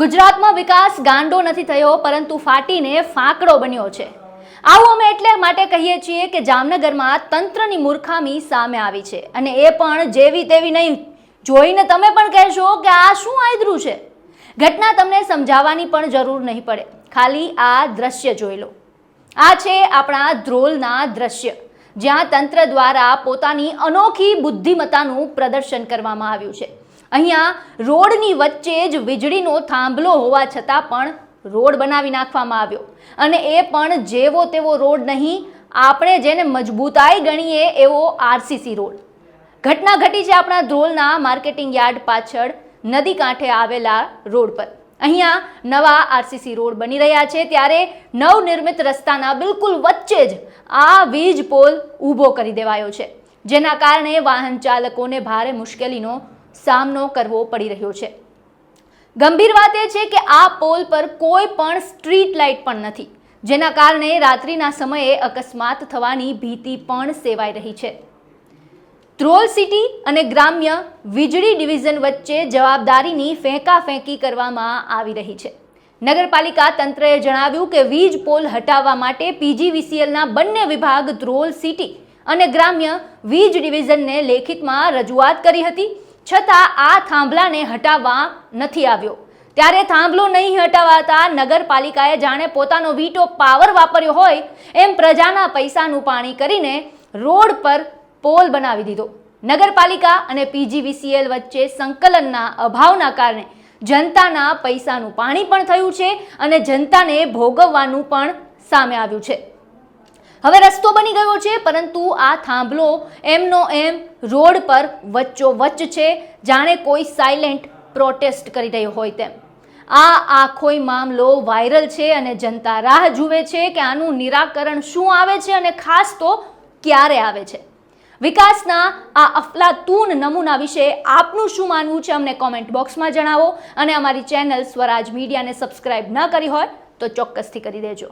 ગુજરાતમાં વિકાસ ગાંડો નથી થયો, પરંતુ ફાટીને ફાંકડો બન્યો છે. આવું અમે એટલે માટે કહીએ છીએ કે જામનગરમાં તંત્રની મૂર્ખામી સામે આવી છે. અને એ પણ જેવી તેવી નહીં. જોઈને તમે પણ કહેશો કે આ શું આદરું છે? ઘટના તમને સમજાવવાની પણ જરૂર નહીં પડે. ખાલી આ દ્રશ્ય જોઈ લો. આ છે આપણા ધ્રોલના દ્રશ્ય, જ્યાં તંત્ર દ્વારા પોતાની અનોખી બુદ્ધિમત્તાનું પ્રદર્શન કરવામાં આવ્યું છે. અહીંયા રોડની વચ્ચે જ વીજળીનો થાંભલો હોવા છતાં પણ રોડ બનાવી નાખવામાં આવ્યો. અને એ પણ જેવો તેવો રોડ નહીં, આપણે જેને મજબૂતાઈ ગણીએ એવો આરસીસી રોડ. ઘટના ઘટી છે આપણા ધ્રોલના માર્કેટિંગ યાર્ડ પાછળ, નદી કાંઠે આવેલા રોડ પર. અહીંયા નવા આરસીસી રોડ બની રહ્યા છે ત્યારે નવનિર્મિત રસ્તાના બિલકુલ વચ્ચે જ આ વીજ પોલ ઊભો કરી દેવાયો છે. જેના કારણે વાહન ચાલકોને ભારે મુશ્કેલીનો સામનો કરવો પડી રહ્યો છે. ગંભીર વાત એ છે કે આ પોલ પર કોઈ પણ સ્ટ્રીટ લાઇટ પણ નથી, જેના કારણે રાત્રિના સમયે અકસ્માત થવાની ભીતિ પણ સેવાઈ રહી છે. ધ્રોલ સિટી અને ગ્રામ્ય વીજળી ડિવિઝન વચ્ચે જવાબદારીની ફેંકાફેંકી કરવામાં આવી રહી છે. નગરપાલિકા તંત્રએ જણાવ્યું કે વીજ પોલ હટાવવા માટે પીજીવીસીએલના બંને વિભાગ ધ્રોલ સિટી અને ગ્રામ્ય વીજ ડિવિઝનને લેખિતમાં રજૂઆત કરી હતી. છતાં આ થાંભલાને હટાવવા નથી આવ્યો. ત્યારે થાંભલો નહીં હટાવાતા નગરપાલિકાએ જાણે પોતાનો વીટો પાવર વાપર્યો હોય એમ પ્રજાના પૈસાનું પાણી કરીને રોડ પર પોલ બનાવી દીધો. નગરપાલિકા અને પીજીવીસીએલ વચ્ચે સંકલનના અભાવના કારણે જનતાના પૈસાનું પાણી પણ થયું છે અને જનતાને ભોગવવાનું પણ સામે આવ્યું છે. હવે રસ્તો બની ગયો છે, પરંતુ આ થાંભલો એમનો એમ રોડ પર વચ્ચો વચ્ચ છે, જાણે કોઈ સાયલેન્ટ પ્રોટેસ્ટ કરી રહ્યો હોય તેમ. આ આખોય મામલો વાયરલ છે અને જનતા રાહ જુએ છે કે આનું નિરાકરણ શું આવે છે અને ખાસ તો ક્યારે આવે છે. વિકાસના આ અફલાતૂન નમૂના વિશે આપનું શું માનવું છે, અમને કોમેન્ટ બોક્સમાં જણાવો અને અમારી ચેનલ સ્વરાજ મીડિયાને સબસ્ક્રાઇબ ન કરી હોય તો ચોક્કસથી કરી દેજો.